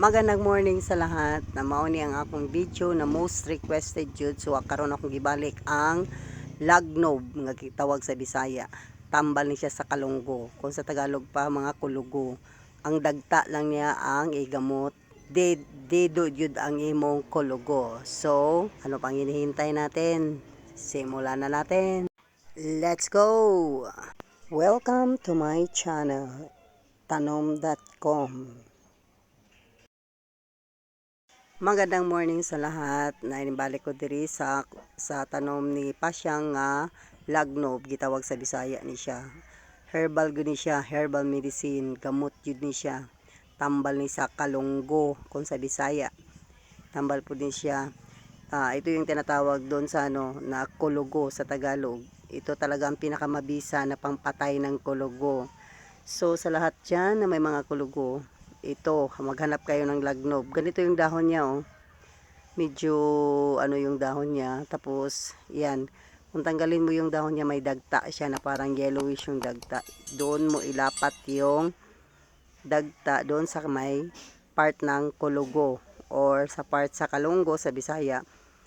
Magandang morning sa lahat. Na mao ni ang akong video na most requested jud so karon akong gibalik ang lagnob nga gitawag sa Bisaya. Tambal ni siya sa kalunggo. Kung sa Tagalog pa mga kulugo. Ang dagta lang niya ang igamot. De, dedo jud ang imong kulugo. So, ano pang hinihintay natin? Simulan na natin. Let's go! Welcome to my channel, tanom.com. Magandang morning sa lahat. Nainibalik ko diri sa sa tanom ni Pasyang nga lagnob gitawag sa Bisaya ni siya. Herbal gud ni siya, herbal medicine, gamot jud ni siya. Tambal ni sa kalunggo kung sa Bisaya. Tambal po din siya. Ah, ito yung tinatawag doon sa ano na kulugo sa Tagalog. Ito talaga ang pinakamabisa na pangpatay ng kulugo. So sa lahat dyan na may mga kulugo, ito, maghanap kayo ng lagnob. Ganito yung dahon niya, oh. Medyo, ano yung dahon niya. Tapos, yan. Kung tanggalin mo yung dahon niya, may dagta siya na parang yellowish yung dagta. Doon mo ilapat yung dagta doon sa may part ng kulugo or sa part sa kalunggo sa Bisaya.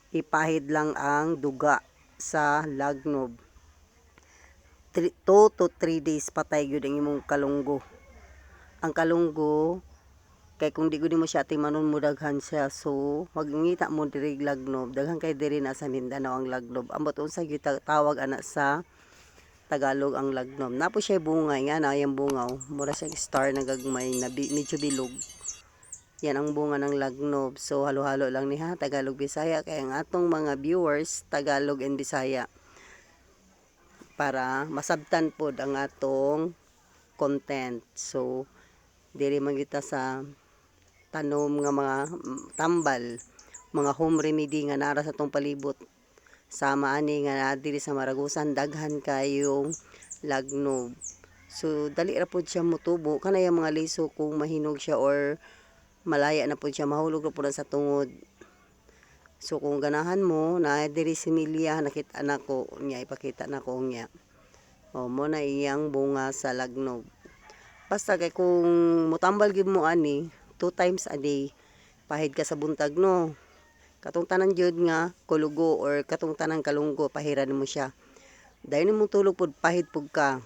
Ipahid lang ang duga sa lagnob. 2 to 3 days patay gyud ang imong kalunggo ang kalunggo kay kung di gudi mo siya timanon mo daghan siya. So magngita mo diri lagnob. Daghan kay diri na sa Mindanao ang lagnob. Ambot unsa gyud ta- tawag ana sa Tagalog ang lagnob. Napo siya bunga nga na yung bungaw. Mura siya star na gagmay na medyo bilog. Yan ang bunga ng lagnob. So halo-halo lang ni ha Tagalog Bisaya. Kay ang atong mga viewers Tagalog and Bisaya. Para masabtan pod ang atong content. So diri man kita sa tanom nga mga mm, tambal mga home remedy nga nara sa tong palibot. Sama ani nga diri sa Maragusan daghan kayong lagnob so dali ra pud siya motubo kana yung mga liso kung mahinog siya or malaya na pud siya mahulog na pud sa tungod. So kung ganahan mo na diri similya nakita nako niya ipakita nako niya. O mo na iyang bunga sa lagnob Basta kay kung mutambal gyud mo ani, two times a day, pahid ka sa buntag no. Katong tanan jud nga kulugo or katong tanan kalunggo pahiran mo siya. Dahil mo tulog pod pahid pug ka.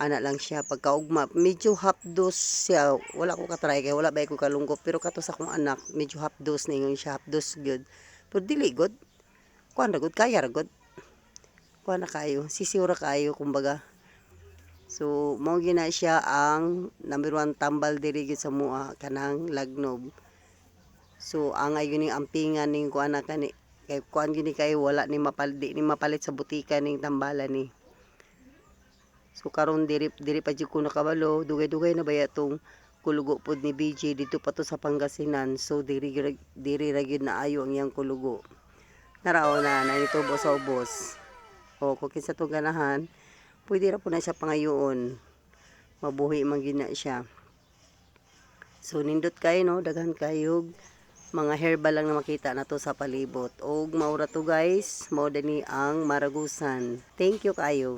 Ana lang siya pagkaugma. Medyo half dose siya. Wala ko katry kay wala ba ko kalunggo pero kato sa akong anak medyo half dose na ingon siya half dose gyud. Pero dili gud. Kuan ra gud kaya ra gud. Kuan na kayo. Sisiura kayo kumbaga. So, mo gina siya ang number one tambal diri gyud sa mua kanang lagnob. So, angay yun yung ampingan ning kuan na kani kay kuan gini kay wala ni mapalit ni mapalit sa butika ning tambalan ni. So karon diri diri pa jud ko nakabalo, dugay-dugay na baya tong kulugo pod ni BJ dito pa to sa Pangasinan. So diri gyud- diri ra gyud na ayo ang iyang kulugo. Narao na na itubo sa ubos. O kung kinsa to ganahan, pwede ra po na siya pangayoon. Mabuhi man gyud na siya. So nindot kayo no, daghan kayo mga herbal lang na makita na to sa palibot. Og maura to guys, mao ni ang maragusan. Thank you kayo.